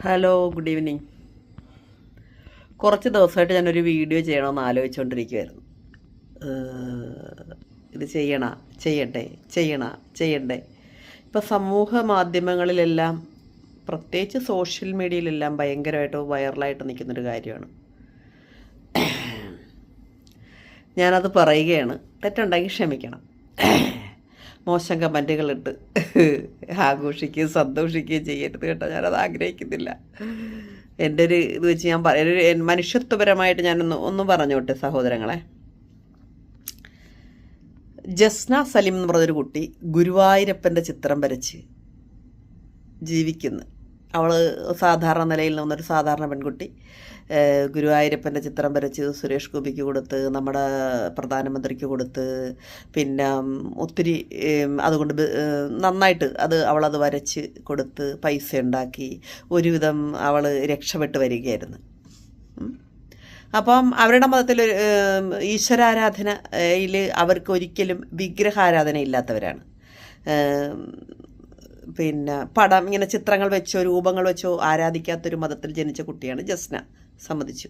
Hello good evening കുറച്ച് ദിവസമായിട്ട് ഞാനൊരു വീഡിയോ ചെയ്യണമെന്ന് ആലോചിച്ചുകൊണ്ടിരിക്കുമായിരുന്നു ഇത് ചെയ്യണ ചെയ്യട്ടെ ചെയ്യണ ചെയ്യണ്ടേ. ഇപ്പം സമൂഹ മാധ്യമങ്ങളിലെല്ലാം പ്രത്യേകിച്ച് സോഷ്യൽ മീഡിയയിലെല്ലാം ഭയങ്കരമായിട്ട് വൈറലായിട്ട് നിൽക്കുന്നൊരു കാര്യമാണ്. ഞാനത് പറയുകയാണ്. തെറ്റുണ്ടെങ്കിൽ ക്ഷമിക്കണം. മോശം കമന്റുകളിട്ട് ആഘോഷിക്കുകയും സന്തോഷിക്കുകയും ചെയ്യരുത് കേട്ടോ. ഞാനത് ആഗ്രഹിക്കുന്നില്ല. എന്റെ ഒരു ഇത് വെച്ച് ഞാൻ പറയൊരു മനുഷ്യത്വപരമായിട്ട് ഞാനൊന്ന് ഒന്ന് പറഞ്ഞോട്ടെ സഹോദരങ്ങളെ. ജസ്ന സലിം എന്ന് പറഞ്ഞൊരു കുട്ടി ഗുരുവായൂരപ്പന്റെ ചിത്രം വരച്ച് ജീവിക്കുന്നു. അവൾ സാധാരണ നിലയിൽ നിന്നൊരു സാധാരണ പെൺകുട്ടി. ഗുരുവായൂരപ്പന്റെ ചിത്രം വരച്ച് സുരേഷ് ഗോപിക്ക് കൊടുത്ത് നമ്മുടെ പ്രധാനമന്ത്രിക്ക് കൊടുത്ത് പിന്നെ ഒത്തിരി അതുകൊണ്ട് നന്നായിട്ട് അത് അവളത് വരച്ച് കൊടുത്ത് പൈസ ഉണ്ടാക്കി ഒരുവിധം അവൾ രക്ഷപ്പെട്ട് വരികയായിരുന്നു. അപ്പം അവരുടെ മതത്തിൽ ഈശ്വരാരാധനയിൽ അവർക്ക് ഒരിക്കലും വിഗ്രഹാരാധന ഇല്ലാത്തവരാണ് പിന്നെ പടം ഇങ്ങനെ ചിത്രങ്ങൾ വെച്ചോ രൂപങ്ങൾ വെച്ചോ ആരാധിക്കാത്തൊരു മതത്തിൽ ജനിച്ച കുട്ടിയാണ് ജസ്ന. സമ്മതിച്ചു.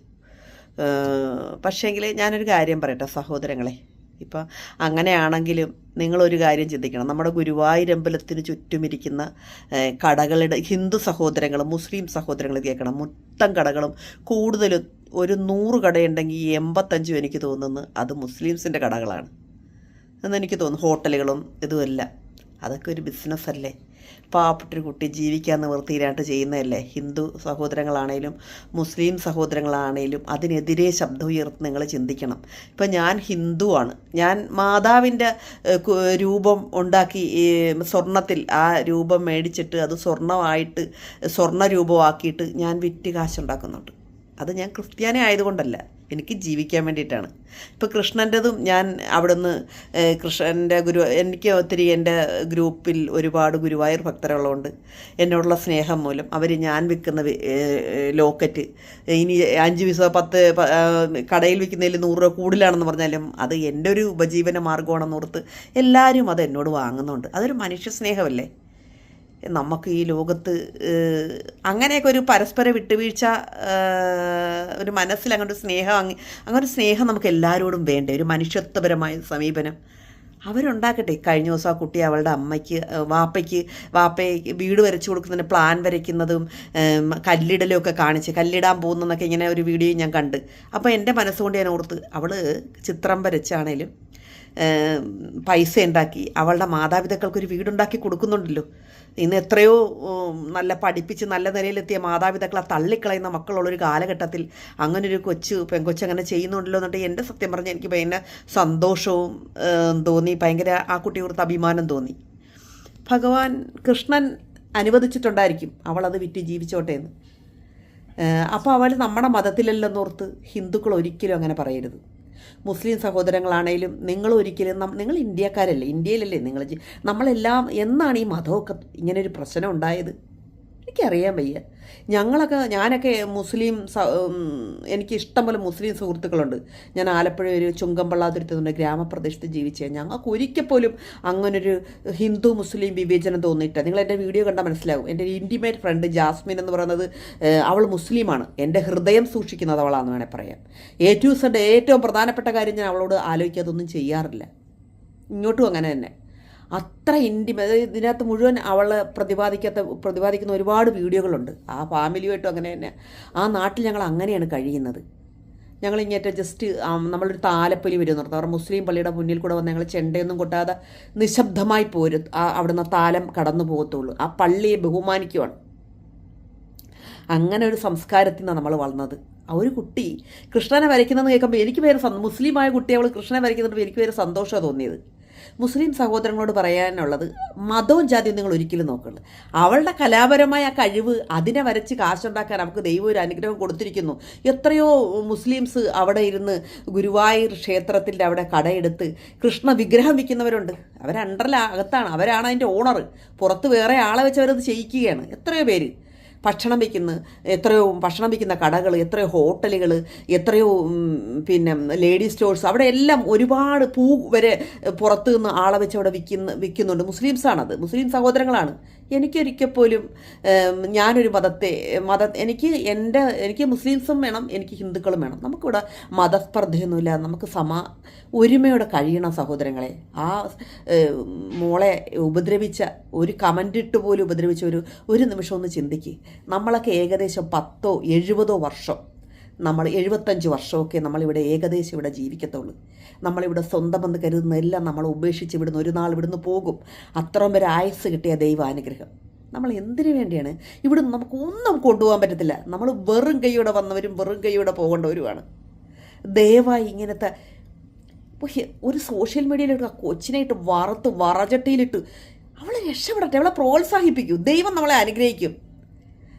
പക്ഷേങ്കിൽ ഞാനൊരു കാര്യം പറയട്ടെ സഹോദരങ്ങളെ. ഇപ്പം അങ്ങനെയാണെങ്കിലും നിങ്ങളൊരു കാര്യം ചിന്തിക്കണം. നമ്മുടെ ഗുരുവായൂരമ്പലത്തിന് ചുറ്റുമിരിക്കുന്ന കടകളുടെ ഹിന്ദു സഹോദരങ്ങളും മുസ്ലിം സഹോദരങ്ങളും കേൾക്കണം. മൊത്തം കടകളും കൂടുതലും ഒരു നൂറ് കടയുണ്ടെങ്കിൽ എൺപത്തഞ്ചും എനിക്ക് തോന്നുന്നു അത് മുസ്ലിംസിന്റെ കടകളാണ്. എന്നെനിക്ക് തോന്നുന്നു. ഹോട്ടലുകളും ഇതുമല്ല അതൊക്കെ ഒരു ബിസിനസ് അല്ലേ? പാവപ്പെട്ടൊരു കുട്ടി ജീവിക്കാൻ നിവൃത്തിയിലായിട്ട് ചെയ്യുന്നതല്ലേ? ഹിന്ദു സഹോദരങ്ങളാണേലും മുസ്ലിം സഹോദരങ്ങളാണേലും അതിനെതിരെ ശബ്ദം ഉയർത്തി നിങ്ങൾ ചിന്തിക്കണം. ഇപ്പം ഞാൻ ഹിന്ദുവാണ്. ഞാൻ മാതാവിന്റെ രൂപം ഉണ്ടാക്കി സ്വർണത്തിൽ ആ രൂപം മേടിച്ചിട്ട് അത് സ്വർണമായിട്ട് സ്വർണ രൂപമാക്കിയിട്ട് ഞാൻ വിറ്റ് കാശുണ്ടാക്കുന്നുണ്ട്. അത് ഞാൻ ക്രിസ്ത്യാനി ആയതുകൊണ്ടല്ല. എനിക്ക് ജീവിക്കാൻ വേണ്ടിയിട്ടാണ്. ഇപ്പോൾ കൃഷ്ണന്റെതും ഞാൻ അവിടുന്ന് കൃഷ്ണന്റെ ഗുരു എനിക്ക് ഒത്തിരി എന്റെ ഗ്രൂപ്പിൽ ഒരുപാട് ഗുരുവായൂർ ഭക്തരുള്ളതുകൊണ്ട് എന്നോടുള്ള സ്നേഹം മൂലം അവർ ഞാൻ വിൽക്കുന്ന ലോക്കറ്റ് ഇനി അഞ്ച് പൈസ പത്ത് കടയിൽ വിൽക്കുന്നതിൽ നൂറ് രൂപ കൂടുതലാണെന്ന് പറഞ്ഞാലും അത് എന്റെ ഒരു ഉപജീവന മാർഗമാണെന്ന് ഓർത്ത് എല്ലാവരും അത് എന്നോട് വാങ്ങുന്നുണ്ട്. അതൊരു മനുഷ്യ സ്നേഹമല്ലേ? നമുക്ക് ഈ ലോകത്ത് അങ്ങനെയൊക്കെ ഒരു പരസ്പര വിട്ടുവീഴ്ച ഒരു മനസ്സിൽ അങ്ങോട്ട് സ്നേഹം അങ്ങ് അങ്ങനെ ഒരു സ്നേഹം നമുക്ക് എല്ലാവരോടും വേണ്ടേ? ഒരു മനുഷ്യത്വപരമായ സമീപനം. അവരുണ്ടാക്കട്ടെ. കഴിഞ്ഞ ദിവസം ആ കുട്ടി അവളുടെ അമ്മയ്ക്ക് വാപ്പയ്ക്ക് വാപ്പയ്ക്ക് വീട് വരച്ചു കൊടുക്കുന്നതിന് പ്ലാൻ വരയ്ക്കുന്നതും കല്ലിടലൊക്കെ കാണിച്ച് കല്ലിടാൻ പോകുന്നതെന്നൊക്കെ ഇങ്ങനെ ഒരു വീഡിയോ ഞാൻ കണ്ട്. അപ്പോൾ എന്റെ മനസ്സുകൊണ്ട് ഞാൻ ഓർത്ത് അവൾ ചിത്രം വരച്ചാണേലും പൈസ ഉണ്ടാക്കി. അവളുടെ മാതാപിതാക്കൾക്കൊരു വീടുണ്ടാക്കി കൊടുക്കുന്നുണ്ടല്ലോ. ഇന്ന് എത്രയോ നല്ല പഠിപ്പിച്ച് നല്ല നിലയിലെത്തിയ മാതാപിതാക്കളെ തള്ളിക്കളയുന്ന മക്കളുള്ളൊരു കാലഘട്ടത്തിൽ അങ്ങനൊരു കൊച്ചു പെങ്കൊച്ചു അങ്ങനെ ചെയ്യുന്നുണ്ടല്ലോ എന്നിട്ട് എന്റെ സത്യം പറഞ്ഞാൽ എനിക്ക് ഭയങ്കര സന്തോഷവും തോന്നി. ഭയങ്കര ആ കുട്ടിയോടത്ത് അഭിമാനം തോന്നി. ഭഗവാൻ കൃഷ്ണൻ അനുവദിച്ചിട്ടുണ്ടായിരിക്കും അവളത് വിറ്റ് ജീവിച്ചോട്ടെ എന്ന്. അപ്പോൾ അവൾ നമ്മുടെ മതത്തിലല്ലെന്നോർത്ത് ഹിന്ദുക്കൾ ഒരിക്കലും അങ്ങനെ പറയരുത്. മുസ്ലിം സഹോദരങ്ങളാണേലും നിങ്ങൾ ഒരിക്കലും നിങ്ങൾ ഇന്ത്യക്കാരല്ലേ ഇന്ത്യയിലല്ലേ നിങ്ങൾ നമ്മളെല്ലാം എന്നാണ് ഈ മതമൊക്കെ ഇങ്ങനെ ഒരു പ്രശ്നം ഉണ്ടായത്? എനിക്കറിയാൻ വയ്യ. ഞങ്ങളൊക്കെ ഞാനൊക്കെ മുസ്ലിം എനിക്ക് ഇഷ്ടംപോലെ മുസ്ലിം സുഹൃത്തുക്കളുണ്ട്. ഞാൻ ആലപ്പുഴ ഒരു ചുങ്കമ്പള്ളാതുരത്തുനിന്ന് ഗ്രാമപ്രദേശത്ത് ജീവിച്ച. ഞങ്ങൾക്ക് ഒരിക്കൽ പോലും അങ്ങനൊരു ഹിന്ദു മുസ്ലിം വിവേചനം തോന്നിയിട്ടില്ല. നിങ്ങൾ എന്റെ വീഡിയോ കണ്ടാൽ മനസ്സിലാവും. എന്റെ ഇന്റിമേറ്റ് ഫ്രണ്ട് ജാസ്മിൻ എന്ന് പറയുന്നത് അവൾ മുസ്ലിമാണ്. എന്റെ ഹൃദയം സൂക്ഷിക്കുന്നത് അവളാണെന്ന് വേണേൽ പറയാം. ടു സെഡ് ഏറ്റവും പ്രധാനപ്പെട്ട കാര്യം ഞാൻ അവളോട് ആലോചിക്കാതൊന്നും ചെയ്യാറില്ല. ഇങ്ങോട്ടും അങ്ങനെ തന്നെ. അത്ര ഇന്റിമ ഇതിനകത്ത് മുഴുവൻ അവൾ പ്രതിപാദിക്കാത്ത പ്രതിപാദിക്കുന്ന ഒരുപാട് വീഡിയോകളുണ്ട്. ആ ഫാമിലിയുമായിട്ടും അങ്ങനെ തന്നെ. ആ നാട്ടിൽ ഞങ്ങൾ അങ്ങനെയാണ് കഴിയുന്നത്. ഞങ്ങൾ ഇങ്ങേറ്റ ജസ്റ്റ് നമ്മളൊരു താലപ്പൊലി വരും നിർത്താം അവർ മുസ്ലിം പള്ളിയുടെ മുന്നിൽ കൂടെ വന്ന് ഞങ്ങൾ ചെണ്ടയൊന്നും കൊട്ടാതെ നിശബ്ദമായി പോരും അവിടുന്ന് താലം കടന്നു പോകത്തുള്ളൂ. ആ പള്ളിയെ ബഹുമാനിക്കുവാണ്. അങ്ങനെ ഒരു സംസ്കാരത്തിൽ നിന്നാണ് നമ്മൾ വളർന്നത്. ആ ഒരു കുട്ടി കൃഷ്ണനെ വരയ്ക്കുന്നതെന്ന് കേൾക്കുമ്പോൾ എനിക്ക് പേര് മുസ്ലിമായ കുട്ടി അവൾ കൃഷ്ണനെ വരയ്ക്കുന്നുണ്ട് എനിക്ക് പേര് സന്തോഷമാണ് തോന്നിയത്. മുസ്ലിം സഹോദരങ്ങളോട് പറയാനുള്ളത് മതവും ജാതിയും നിങ്ങൾ ഒരിക്കലും നോക്കരുത്. അവളുടെ കലാപരമായ കഴിവ് അതിനെ വരച്ച് കാശുണ്ടാക്കാൻ നമുക്ക് ദൈവം ഒരു അനുഗ്രഹം കൊടുത്തിരിക്കുന്നു. എത്രയോ മുസ്ലിംസ് അവിടെ ഇരുന്ന് ഗുരുവായൂർ ക്ഷേത്രത്തിന്റെ അവിടെ കടയെടുത്ത് കൃഷ്ണ വിഗ്രഹം വിൽക്കുന്നവരുണ്ട്. അവരണ്ടറിൽ അകത്താണ്. അവരാണ് അതിന്റെ ഓണർ പുറത്ത് വേറെ ആളെ വെച്ച് അവരത് ചെയ്യിക്കുകയാണ്. എത്രയോ പേര്. ഭക്ഷണം വയ്ക്കുന്ന എത്രയോ ഭക്ഷണം വയ്ക്കുന്ന കടകൾ എത്രയോ ഹോട്ടലുകൾ എത്രയോ പിന്നെ ലേഡീസ് സ്റ്റോഴ്സ് അവിടെ എല്ലാം ഒരുപാട് പൂ വരെ പുറത്തുനിന്ന് ആളെ വെച്ച് അവിടെ വിൽക്കുന്ന വിൽക്കുന്നുണ്ട്. മുസ്ലിംസാണത്. മുസ്ലിം സഹോദരങ്ങളാണ്. എനിക്കൊരിക്കൽ പോലും ഞാനൊരു മതത്തെ മത എനിക്ക് എന്റെ എനിക്ക് മുസ്ലിംസും വേണം എനിക്ക് ഹിന്ദുക്കളും വേണം. നമുക്കിവിടെ മതസ്പർദ്ധയൊന്നുമില്ല. നമുക്ക് സമാ ഒരുമയോടെ കഴിയണം സഹോദരങ്ങളെ. ആ മോളെ ഉപദ്രവിച്ച ഒരു കമന്റ് ഇട്ട് പോലും ഉപദ്രവിച്ച ഒരു ഒരു നിമിഷം ഒന്ന് ചിന്തിക്കുക നമ്മളൊക്കെ ഏകദേശം പത്തോ എഴുപതോ വർഷം നമ്മൾ എഴുപത്തഞ്ച് വർഷമൊക്കെ നമ്മളിവിടെ ഏകദേശം ഇവിടെ ജീവിക്കത്തുള്ളൂ. നമ്മളിവിടെ സ്വന്തം എന്ന് കരുതുന്നതെല്ലാം നമ്മൾ ഉപേക്ഷിച്ച് ഇവിടുന്ന് ഒരു നാൾ ഇവിടുന്ന് പോകും. അത്രയും വരെ ആയുസ് കിട്ടിയ ദൈവാനുഗ്രഹം. നമ്മൾ എന്തിനു വേണ്ടിയാണ്? ഇവിടുന്ന് നമുക്ക് ഒന്നും കൊണ്ടുപോകാൻ പറ്റത്തില്ല. നമ്മൾ വെറും കൈയോടെ വന്നവരും വെറും കൈയോടെ പോകേണ്ടവരുമാണ്. ദയവായി ഇങ്ങനത്തെ ഒരു സോഷ്യൽ മീഡിയയിലിട്ട് കൊച്ചിനായിട്ട് വറുത്ത് വറചട്ടിയിലിട്ട് അവളെ രക്ഷപ്പെടട്ടെ അവളെ പ്രോത്സാഹിപ്പിക്കൂ. ദൈവം നമ്മളെ അനുഗ്രഹിക്കും.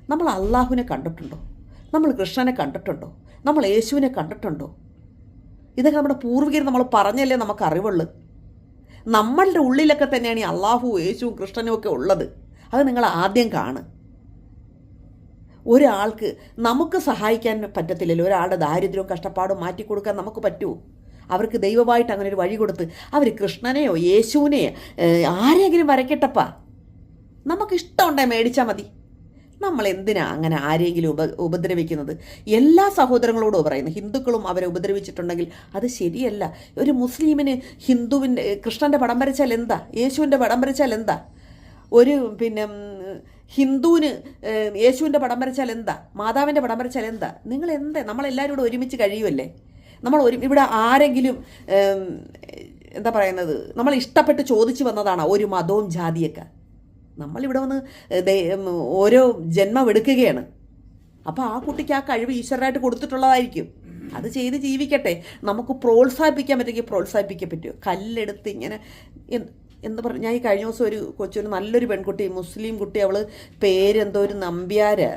നമ്മൾ അള്ളാഹുവിനെ കണ്ടിട്ടുണ്ടോ? നമ്മൾ കൃഷ്ണനെ കണ്ടിട്ടുണ്ടോ? നമ്മൾ യേശുവിനെ കണ്ടിട്ടുണ്ടോ? ഇതൊക്കെ നമ്മുടെ പൂർവികർ നമ്മൾ പറഞ്ഞല്ലേ നമുക്ക് അറിവുള്ളൂ. നമ്മളുടെ ഉള്ളിലൊക്കെ തന്നെയാണ് ഈ അള്ളാഹു യേശുവും കൃഷ്ണനും ഒക്കെ ഉള്ളത്. അത് നിങ്ങൾ ആദ്യം കാണ് ഒരാൾക്ക് നമുക്ക് സഹായിക്കാൻ പറ്റത്തില്ലല്ലോ. ഒരാളുടെ ദാരിദ്ര്യവും കഷ്ടപ്പാടും മാറ്റി കൊടുക്കാൻ നമുക്ക് പറ്റുമോ? അവർക്ക് ദൈവമായിട്ട് അങ്ങനെ ഒരു വഴി കൊടുത്ത് അവർ കൃഷ്ണനെയോ യേശുവിനെയോ ആരെങ്കിലും വരയ്ക്കട്ടപ്പാ? നമുക്ക് ഇഷ്ടമുണ്ടേ മേടിച്ചാൽ മതി. നമ്മൾ എന്തിനാ അങ്ങനെ ആരെങ്കിലും ഉപ ഉപദ്രവിക്കുന്നത്? എല്ലാ സഹോദരങ്ങളോടും പറയുന്നു ഹിന്ദുക്കളും അവരെ ഉപദ്രവിച്ചിട്ടുണ്ടെങ്കിൽ അത് ശരിയല്ല. ഒരു മുസ്ലിമിന് ഹിന്ദുവിന്റെ കൃഷ്ണന്റെ പടം വരച്ചാൽ എന്താ? യേശുവിന്റെ പടം വരച്ചാൽ എന്താ? ഒരു പിന്നെ ഹിന്ദുവിന് യേശുവിന്റെ പടം വരച്ചാൽ എന്താ? മാതാവിന്റെ പടം വരച്ചാൽ എന്താ? നിങ്ങൾ എന്താ നമ്മളെല്ലാവരും കൂടെ ഒരുമിച്ച് കഴിയുമല്ലേ നമ്മൾ ഒരു ഇവിടെ ആരെങ്കിലും എന്താ പറയുന്നത്? നമ്മൾ ഇഷ്ടപ്പെട്ട് ചോദിച്ചു വന്നതാണ്? ഒരു മതവും ജാതിയൊക്കെ. നമ്മളിവിടെ വന്ന് ഓരോ ജന്മം എടുക്കുകയാണ്. അപ്പോൾ ആ കുട്ടിക്ക് ആ കഴിവ് ഈശ്വരനായിട്ട് കൊടുത്തിട്ടുള്ളതായിരിക്കും. അത് ചെയ്ത് ജീവിക്കട്ടെ. നമുക്ക് പ്രോത്സാഹിപ്പിക്കാൻ പറ്റുമെങ്കിൽ പ്രോത്സാഹിപ്പിക്കാൻ പറ്റുമോ കല്ലെടുത്ത് ഇങ്ങനെ എന്ത് പറഞ്ഞു ഞാൻ ഈ കഴിഞ്ഞ ദിവസം ഒരു കൊച്ചൊരു നല്ലൊരു പെൺകുട്ടി മുസ്ലിം കുട്ടി അവൾ പേരെന്തോ ഒരു നമ്പ്യാര്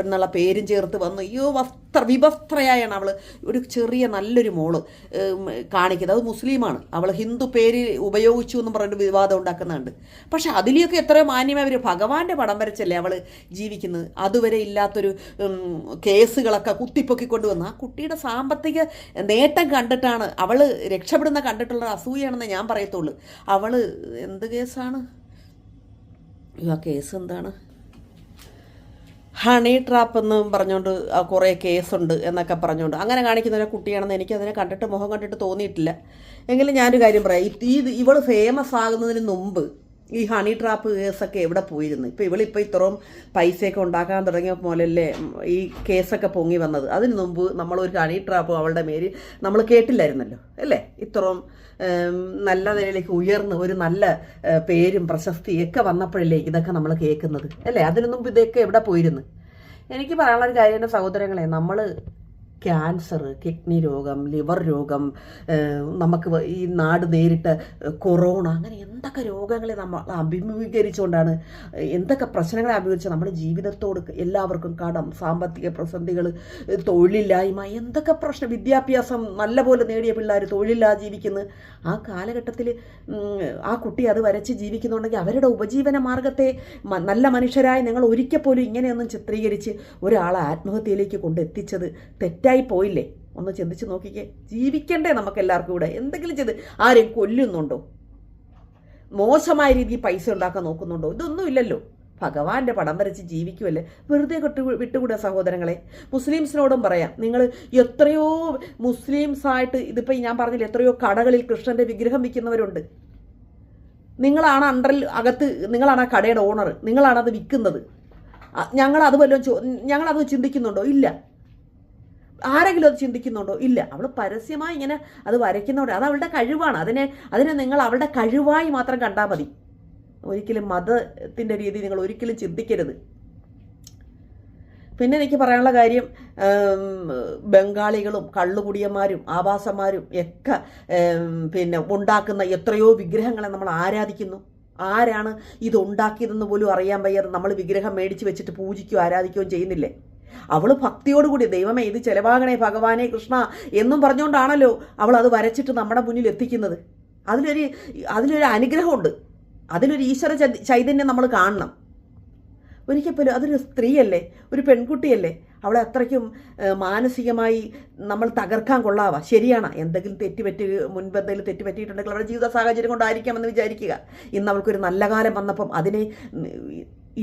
എന്നുള്ള പേരും ചേർത്ത് വന്നു. അയ്യോ വസ്ത്ര വിവസ്ത്രയായാണ് അവൾ ഒരു ചെറിയ നല്ലൊരു മോൾ കാണിക്കുന്നത്. അത് മുസ്ലിമാണ്. അവൾ ഹിന്ദു പേര് ഉപയോഗിച്ചു എന്ന് പറഞ്ഞിട്ട് വിവാദം ഉണ്ടാക്കുന്നുണ്ട്. പക്ഷെ അതിലെയൊക്കെ എത്രയോ മാന്യമായി അവർ ഭഗവാന്റെ പടം വരച്ചല്ലേ അവൾ ജീവിക്കുന്നത്. അതുവരെ ഇല്ലാത്തൊരു കേസുകളൊക്കെ കുത്തിപ്പൊക്കിക്കൊണ്ട് വന്ന്. ആ കുട്ടിയുടെ സാമ്പത്തിക നേട്ടം കണ്ടിട്ടാണ് അവൾ രക്ഷപ്പെടുന്ന കണ്ടിട്ടുള്ള അസൂയാണെന്ന് ഞാൻ പറയത്തുള്ളൂ. അവൾ എന്ത് കേസാണ്? ആ കേസ് എന്താണ്? ഹണി ട്രാപ്പ് എന്ന് പറഞ്ഞുകൊണ്ട് കുറേ കേസുണ്ട് എന്നൊക്കെ പറഞ്ഞുകൊണ്ട് അങ്ങനെ കാണിക്കുന്ന ഒരു കുട്ടിയാണെന്ന് എനിക്ക് അതിനെ കണ്ടിട്ട് മുഖം കണ്ടിട്ട് തോന്നിയിട്ടില്ല. എങ്കിലും ഞാനൊരു കാര്യം പറയാം. ഇത് ഇവൾ ഫേമസ് ആകുന്നതിന് മുമ്പ് ഈ ഹണി ട്രാപ്പ് കേസൊക്കെ എവിടെ പോയിരുന്നു? ഇപ്പോൾ ഇവളിപ്പോൾ ഇത്രയും പൈസയൊക്കെ ഉണ്ടാക്കാൻ തുടങ്ങിയ പോലല്ലേ ഈ കേസൊക്കെ പൊങ്ങി വന്നത്? അതിന് മുമ്പ് നമ്മളൊരു ഹണി ട്രാപ്പ് അവളുടെ മേര് നമ്മൾ കേട്ടില്ലായിരുന്നല്ലോ അല്ലേ? ഇത്രയും നല്ല നിലയിലേക്ക് ഉയർന്ന് ഒരു നല്ല പേരും പേരും പ്രശസ്തിയൊക്കെ വന്നപ്പോഴല്ലേ ഇതൊക്കെ നമ്മൾ കേൾക്കുന്നത് അല്ലേ? അതിനു മുമ്പ് ഇതൊക്കെ എവിടെ പോയിരുന്നു? എനിക്ക് പറയാനുള്ള ഒരു കാര്യം സഹോദരങ്ങളെ നമ്മൾ ക്യാൻസർ കിഡ്നി രോഗം ലിവർ രോഗം നമുക്ക് ഈ നാട് നേരിട്ട് കൊറോണ അങ്ങനെ എന്തൊക്കെ രോഗങ്ങളെ നമ്മൾ അഭിമുഖീകരിച്ചുകൊണ്ടാണ് എന്തൊക്കെ പ്രശ്നങ്ങളെ അഭിമുഖീകരിച്ച് നമ്മുടെ ജീവിതത്തോട് എല്ലാവർക്കും കടം സാമ്പത്തിക പ്രതിസന്ധികൾ തൊഴിലില്ലായ്മ എന്തൊക്കെ പ്രശ്നം വിദ്യാഭ്യാസം നല്ലപോലെ നേടിയ പിള്ളേർ തൊഴിലില്ലാതെ ജീവിക്കുന്നു. ആ കാലഘട്ടത്തിൽ ആ കുട്ടി അത് വരച്ച് ജീവിക്കുന്നുണ്ടെങ്കിൽ അവരുടെ ഉപജീവന മാർഗത്തെ നല്ല മനുഷ്യരായ നിങ്ങൾ ഒരിക്കൽ പോലും ഇങ്ങനെയൊന്നും ചിത്രീകരിച്ച് ഒരാളെ ആത്മഹത്യയിലേക്ക് കൊണ്ടെത്തിച്ചത് തെറ്റായി പോയില്ലേ? ഒന്ന് ചിന്തിച്ച് നോക്കിക്കേ. ജീവിക്കണ്ടേ നമുക്ക് എല്ലാവർക്കും ഇവിടെ? എന്തെങ്കിലും ചെയ്ത് ആരെയും കൊല്ലുന്നുണ്ടോ? മോശമായ രീതിയിൽ പൈസ ഉണ്ടാക്കാൻ നോക്കുന്നുണ്ടോ? ഇതൊന്നും ഇല്ലല്ലോ. ഭഗവാന്റെ പടം വരച്ച് ജീവിക്കുമല്ലേ വെറുതെ വിട്ടു വിട്ടുകൂടാ സഹോദരങ്ങളെ. മുസ്ലിംസിനോടും പറയാം. നിങ്ങൾ എത്രയോ മുസ്ലിംസായിട്ട് ഇതിപ്പോൾ ഞാൻ പറഞ്ഞില്ല എത്രയോ കടകളിൽ കൃഷ്ണന്റെ വിഗ്രഹം വിൽക്കുന്നവരുണ്ട്. നിങ്ങളാണ് അണ്ടറിൽ അകത്ത് നിങ്ങളാണ് ആ കടയുടെ ഓണർ. നിങ്ങളാണ് അത് വിൽക്കുന്നത്. ഞങ്ങളത് വല്ലതും ഞങ്ങളത് ചിന്തിക്കുന്നുണ്ടോ? ഇല്ല. ആരെങ്കിലും അത് ചിന്തിക്കുന്നുണ്ടോ? ഇല്ല. അവൾ പരസ്യമായി ഇങ്ങനെ അത് വരയ്ക്കുന്നുണ്ട് അത് അവളുടെ കഴിവാണ്. അതിനെ അതിനെ നിങ്ങൾ അവളുടെ കഴിവായി മാത്രം കണ്ടാൽ മതി. ഒരിക്കലും മതത്തിന്റെ രീതി നിങ്ങൾ ഒരിക്കലും ചിന്തിക്കരുത്. പിന്നെ എനിക്ക് പറയാനുള്ള കാര്യം ബംഗാളികളും കള്ളുകുടിയന്മാരും ആവാസന്മാരും ഒക്കെ പിന്നെ ഉണ്ടാക്കുന്ന എത്രയോ വിഗ്രഹങ്ങളെ നമ്മൾ ആരാധിക്കുന്നു. ആരാണ് ഇതുണ്ടാക്കിയതെന്ന് പോലും അറിയാൻ വയ്യാതെ നമ്മൾ വിഗ്രഹം മേടിച്ച് വെച്ചിട്ട് പൂജിക്കുകയോ ആരാധിക്കുകയോ ചെയ്യുന്നില്ലേ? അവൾ ഭക്തിയോടുകൂടി ദൈവമേ ഇത് ചെലവാകണേ ഭഗവാനെ കൃഷ്ണ എന്നും പറഞ്ഞുകൊണ്ടാണല്ലോ അവൾ അത് വരച്ചിട്ട് നമ്മുടെ മുന്നിൽ എത്തിക്കുന്നത്. അതിലൊരു അതിലൊരു അനുഗ്രഹമുണ്ട്. അതിലൊരു ഈശ്വര ചൈതന്യം നമ്മൾ കാണണം. ഒരിക്കൽ പോലും അതൊരു സ്ത്രീയല്ലേ ഒരു പെൺകുട്ടിയല്ലേ അവളെ അത്രയ്ക്കും മാനസികമായി നമ്മൾ തകർക്കാൻ കൊള്ളാവാ. ശരിയാണ്. എന്തെങ്കിലും തെറ്റുപറ്റി മുൻപ് എന്തെങ്കിലും തെറ്റുപറ്റിയിട്ടുണ്ടെങ്കിൽ അവളുടെ ജീവിത സാഹചര്യം കൊണ്ടായിരിക്കാമെന്ന് വിചാരിക്കുക. ഇന്ന് അവൾക്കൊരു നല്ല കാലം വന്നപ്പം അതിനെ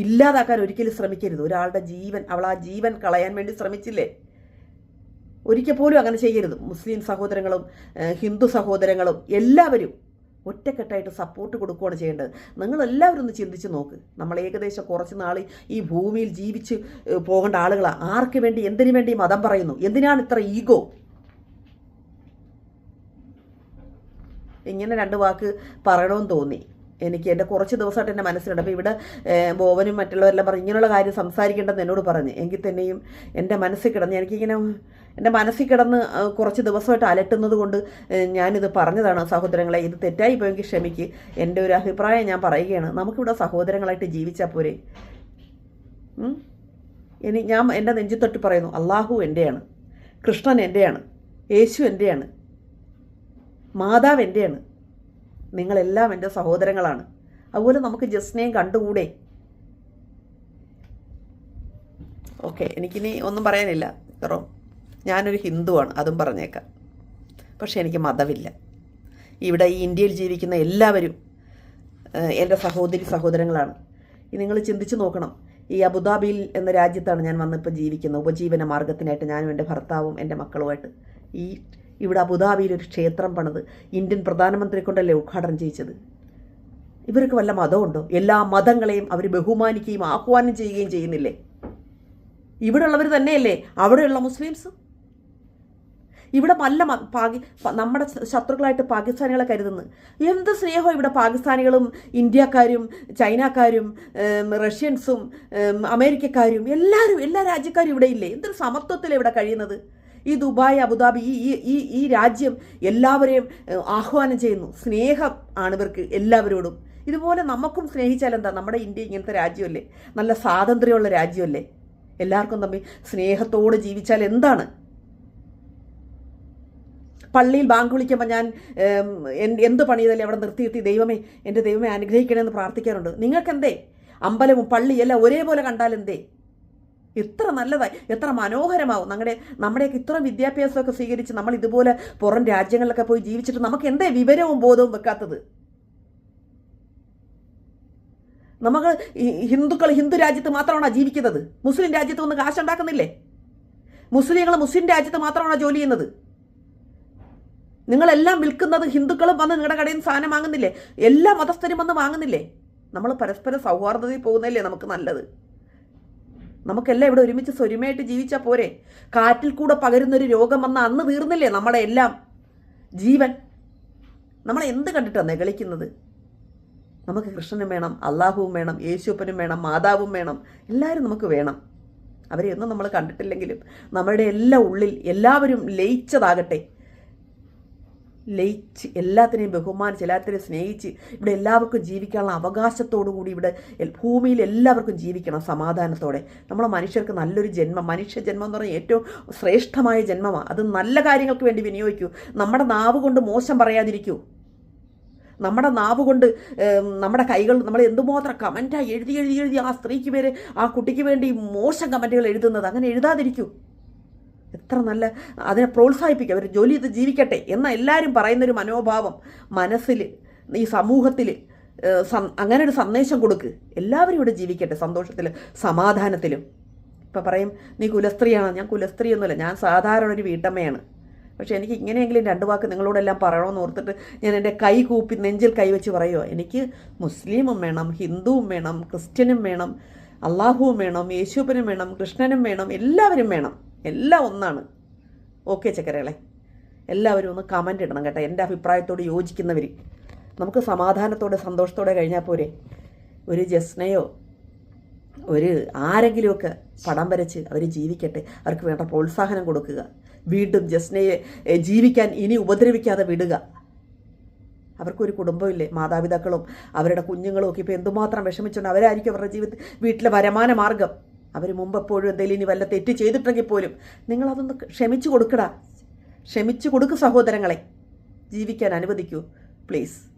ഇല്ലാതാക്കാൻ ഒരിക്കലും ശ്രമിക്കരുത്. ഒരാളുടെ ജീവൻ അവൾ ആ ജീവൻ കളയാൻ വേണ്ടി ശ്രമിച്ചില്ലേ? ഒരിക്കൽ പോലും അങ്ങനെ ചെയ്യരുത്. മുസ്ലിം സഹോദരങ്ങളും ഹിന്ദു സഹോദരങ്ങളും എല്ലാവരും ഒറ്റക്കെട്ടായിട്ട് സപ്പോർട്ട് കൊടുക്കുകയാണ് ചെയ്യേണ്ടത്. നിങ്ങൾ എല്ലാവരും ഒന്ന് ചിന്തിച്ച് നോക്ക്. നമ്മൾ ഏകദേശം കുറച്ച് നാൾ ഈ ഭൂമിയിൽ ജീവിച്ച് പോകേണ്ട ആളുകളാണ് ആർക്ക് വേണ്ടി എന്തിനു വേണ്ടി മതം പറയുന്നു? എന്തിനാണ് ഇത്ര ഈഗോ? ഇങ്ങനെ രണ്ട് വാക്ക് പറയണമെന്ന് തോന്നി. എനിക്ക് എന്റെ കുറച്ച് ദിവസമായിട്ട് എന്റെ മനസ്സിലുണ്ട്. അപ്പോൾ ഇവിടെ ബോവനും മറ്റുള്ളവരെല്ലാം പറഞ്ഞു ഇങ്ങനെയുള്ള കാര്യം സംസാരിക്കേണ്ടെന്ന് എന്നോട് പറഞ്ഞു. എങ്കിൽ തന്നെയും എന്റെ മനസ്സിൽ കിടന്ന് എനിക്കിങ്ങനെ എന്റെ മനസ്സിൽ കിടന്ന് കുറച്ച് ദിവസമായിട്ട് അലട്ടുന്നത് കൊണ്ട് ഞാനിത് പറഞ്ഞതാണ്. സഹോദരങ്ങളെ ഇത് തെറ്റായി പോയെങ്കിൽ ക്ഷമിക്ക്. എന്റെ ഒരു അഭിപ്രായം ഞാൻ പറയുകയാണ്. നമുക്കിവിടെ സഹോദരങ്ങളായിട്ട് ജീവിച്ചാൽ പോരെ? ഇനി ഞാൻ എന്റെ നെഞ്ചിത്തൊട്ട് പറയുന്നു അള്ളാഹു എന്റെയാണ്. കൃഷ്ണൻ എന്റെയാണ്. യേശു എന്റെയാണ്. മാതാവ് എന്റെയാണ്. നിങ്ങളെല്ലാം എന്റെ സഹോദരങ്ങളാണ്. അതുപോലെ നമുക്ക് ജസ്നയും കണ്ടുകൂടെ? ഓക്കെ എനിക്കിനി ഒന്നും പറയാനില്ല. ഇത്രോ ഞാനൊരു ഹിന്ദുവാണ് അതും പറഞ്ഞേക്കാം. പക്ഷേ എനിക്ക് മതമില്ല. ഇവിടെ ഈ ഇന്ത്യയിൽ ജീവിക്കുന്ന എല്ലാവരും എന്റെ സഹോദരി സഹോദരങ്ങളാണ്. നിങ്ങൾ ചിന്തിച്ചു നോക്കണം. ഈ അബുദാബിയിൽ എന്ന രാജ്യത്താണ് ഞാൻ വന്നിപ്പോൾ ജീവിക്കുന്നത്. ഉപജീവന മാർഗത്തിനായിട്ട് ഞാനും എന്റെ ഭർത്താവും എന്റെ മക്കളുമായിട്ട് ഈ ഇവിടെ അബുദാബിയിൽ ഒരു ക്ഷേത്രം പണിത് ഇന്ത്യൻ പ്രധാനമന്ത്രി കൊണ്ടല്ലേ ഉദ്ഘാടനം ചെയ്യിച്ചത്? ഇവർക്ക് വല്ല മതമുണ്ടോ? എല്ലാ മതങ്ങളെയും അവർ ബഹുമാനിക്കുകയും ആഹ്വാനം ചെയ്യുകയും ചെയ്യുന്നില്ലേ? ഇവിടെയുള്ളവർ തന്നെയല്ലേ? അവിടെയുള്ള മുസ്ലിംസ്? ഇവിടെ നല്ല പാകി നമ്മുടെ ശത്രുക്കളായിട്ട് പാകിസ്ഥാനികളെ കരുതുന്നത് എന്ത് സ്നേഹം ഇവിടെ പാകിസ്ഥാനികളും ഇന്ത്യക്കാരും ചൈനക്കാരും റഷ്യൻസും അമേരിക്കക്കാരും എല്ലാവരും എല്ലാ രാജ്യക്കാരും ഇവിടെ ഇല്ലേ? എന്തൊരു സമത്വത്തിൽ ഇവിടെ കഴിയുന്നത്? ഈ ദുബായ് അബുദാബി ഈ ഈ ഈ രാജ്യം എല്ലാവരെയും ആഹ്വാനം ചെയ്യുന്നു. സ്നേഹം ആണ് ഇവർക്ക് എല്ലാവരോടും. ഇതുപോലെ നമുക്കും സ്നേഹിച്ചാൽ എന്താ? നമ്മുടെ ഇന്ത്യ ഇങ്ങനത്തെ രാജ്യമല്ലേ? നല്ല സ്വാതന്ത്ര്യമുള്ള രാജ്യമല്ലേ? എല്ലാവർക്കും തമ്മിൽ സ്നേഹത്തോടെ ജീവിച്ചാൽ എന്താണ്? പള്ളിയിൽ ബാങ്ക് വിളിക്കുമ്പോൾ ഞാൻ എന്ത് പണിയതല്ലേ അവിടെ നിർത്തിയിരുത്തി ദൈവമേ എന്റെ ദൈവമേ അനുഗ്രഹിക്കണമെന്ന് പ്രാർത്ഥിക്കാറുണ്ട്. നിങ്ങൾക്കെന്തേ? അമ്പലവും പള്ളിയും എല്ലാം ഒരേപോലെ കണ്ടാൽ എന്തേ? എത്ര നല്ലതായി എത്ര മനോഹരമാവും. നമ്മുടെ നമ്മുടെയൊക്കെ ഇത്ര വിദ്യാഭ്യാസമൊക്കെ സ്വീകരിച്ച് നമ്മൾ ഇതുപോലെ പുറം രാജ്യങ്ങളിലൊക്കെ പോയി ജീവിച്ചിട്ട് നമുക്ക് എന്തേ വിവരവും ബോധവും വെക്കാത്തത്? നമുക്ക് ഹിന്ദുക്കൾ ഹിന്ദു രാജ്യത്ത് മാത്രമാണോ ജീവിക്കുന്നത്? മുസ്ലിം രാജ്യത്ത് ഒന്ന് കാശുണ്ടാക്കുന്നില്ലേ? മുസ്ലിങ്ങൾ മുസ്ലിം രാജ്യത്ത് മാത്രമാണോ ജോലി ചെയ്യുന്നത്? നിങ്ങളെല്ലാം വിൽക്കുന്നത് ഹിന്ദുക്കളും വന്ന് നിങ്ങളുടെ കടയിൽ നിന്ന് സാധനം വാങ്ങുന്നില്ലേ? എല്ലാ മതസ്ഥരും വന്ന് വാങ്ങുന്നില്ലേ? നമ്മൾ പരസ്പരം സൗഹാർദ്ദതയിൽ പോകുന്നതല്ലേ നമുക്ക് നല്ലത്. നമുക്കെല്ലാം ഇവിടെ ഒരുമിച്ച് സ്വരുമയായിട്ട് ജീവിച്ചാൽ പോരെ? കാറ്റിൽ കൂടെ പകരുന്നൊരു രോഗം വന്ന അന്ന് തീർന്നില്ലേ നമ്മുടെ എല്ലാം? ജീവൻ. നമ്മൾ എന്ത് കണ്ടിട്ടാണ് നെകളിക്കുന്നത്? നമുക്ക് കൃഷ്ണനും വേണം അള്ളാഹുവും വേണം യേശുപ്പനും വേണം മാതാവും വേണം എല്ലാവരും നമുക്ക് വേണം. അവരെ ഒന്നും നമ്മൾ കണ്ടിട്ടില്ലെങ്കിലും നമ്മുടെ എല്ലാ ഉള്ളിൽ എല്ലാവരും ലയിച്ചതാകട്ടെ. ലയിച്ച് എല്ലാത്തിനെയും ബഹുമാനിച്ച് എല്ലാത്തിനെയും സ്നേഹിച്ച് ഇവിടെ എല്ലാവർക്കും ജീവിക്കാനുള്ള അവകാശത്തോടു കൂടി ഇവിടെ ഭൂമിയിൽ എല്ലാവർക്കും ജീവിക്കണം സമാധാനത്തോടെ. നമ്മൾ മനുഷ്യർക്ക് നല്ലൊരു ജന്മം മനുഷ്യ ജന്മം എന്ന് പറഞ്ഞാൽ ഏറ്റവും ശ്രേഷ്ഠമായ ജന്മമാണ് അത് നല്ല കാര്യങ്ങൾക്ക് വേണ്ടി വിനിയോഗിക്കൂ. നമ്മുടെ നാവ് കൊണ്ട് മോശം പറയാതിരിക്കൂ. നമ്മുടെ നാവ് കൊണ്ട് നമ്മുടെ കൈകൾ നമ്മൾ എന്തുമാത്രം കമന്റായി എഴുതി എഴുതി എഴുതി ആ സ്ത്രീക്ക് പേര് ആ കുട്ടിക്ക് വേണ്ടി മോശം കമന്റുകൾ എഴുതുന്നത്. അങ്ങനെ എഴുതാതിരിക്കൂ. എത്ര നല്ല അതിനെ പ്രോത്സാഹിപ്പിക്കുക അവർ ജോലി ചെയ്ത് ജീവിക്കട്ടെ എന്ന എല്ലാവരും പറയുന്നൊരു മനോഭാവം മനസ്സിൽ ഈ സമൂഹത്തിൽ അങ്ങനെ ഒരു സന്ദേശം കൊടുക്ക്. എല്ലാവരും ഇവിടെ ജീവിക്കട്ടെ സന്തോഷത്തിലും സമാധാനത്തിലും. ഇപ്പം പറയും നീ കുലസ്ത്രീയാണ്? ഞാൻ കുലസ്ത്രീയൊന്നുമല്ല ഞാൻ സാധാരണ ഒരു വീട്ടമ്മയാണ്. പക്ഷേ എനിക്ക് ഇങ്ങനെയെങ്കിലും രണ്ട് വാക്ക് നിങ്ങളോടെല്ലാം പറയണമെന്ന് ഓർത്തിട്ട് ഞാൻ എന്റെ കൈ കൂപ്പി നെഞ്ചിൽ കൈവച്ച് പറയുമോ എനിക്ക് മുസ്ലിമും വേണം ഹിന്ദുവും വേണം ക്രിസ്ത്യനും വേണം അള്ളാഹുവും വേണം യേശുപ്പനും വേണം കൃഷ്ണനും വേണം എല്ലാവരും വേണം. എല്ലാം ഒന്നാണ്. ഓക്കെ ചക്കരകളെ. എല്ലാവരും ഒന്ന് കമന്റ് ഇടണം കേട്ടോ. എന്റെ അഭിപ്രായത്തോട് യോജിക്കുന്നവർ നമുക്ക് സമാധാനത്തോടെ സന്തോഷത്തോടെ കഴിഞ്ഞാൽ പോരെ. ഒരു ജസ്നയോ ഒരു ആരെങ്കിലുമൊക്കെ പടം വരച്ച് അവർ ജീവിക്കട്ടെ. അവർക്ക് വേണ്ട പ്രോത്സാഹനം കൊടുക്കുക. വീണ്ടും ജസ്നയെ ജീവിക്കാൻ ഇനി ഉപദ്രവിക്കാതെ വിടുക. അവർക്കൊരു കുടുംബമില്ലേ മാതാപിതാക്കളും അവരുടെ കുഞ്ഞുങ്ങളും ഒക്കെ ഇപ്പോൾ എന്തുമാത്രം വിഷമിച്ചുകൊണ്ട് അവരായിരിക്കും അവരുടെ ജീവിതത്തിൽ വീട്ടിലെ വരുമാന മാർഗം. അവർ മുമ്പ് എപ്പോഴും എന്തെങ്കിലും ഇനി വല്ല തെറ്റ് ചെയ്തിട്ടെങ്കിൽ പോലും നിങ്ങളതൊന്ന് ക്ഷമിച്ചു കൊടുക്കടാ. ക്ഷമിച്ചു കൊടുക്ക് സഹോദരങ്ങളെ. ജീവിക്കാൻ അനുവദിക്കൂ. പ്ലീസ്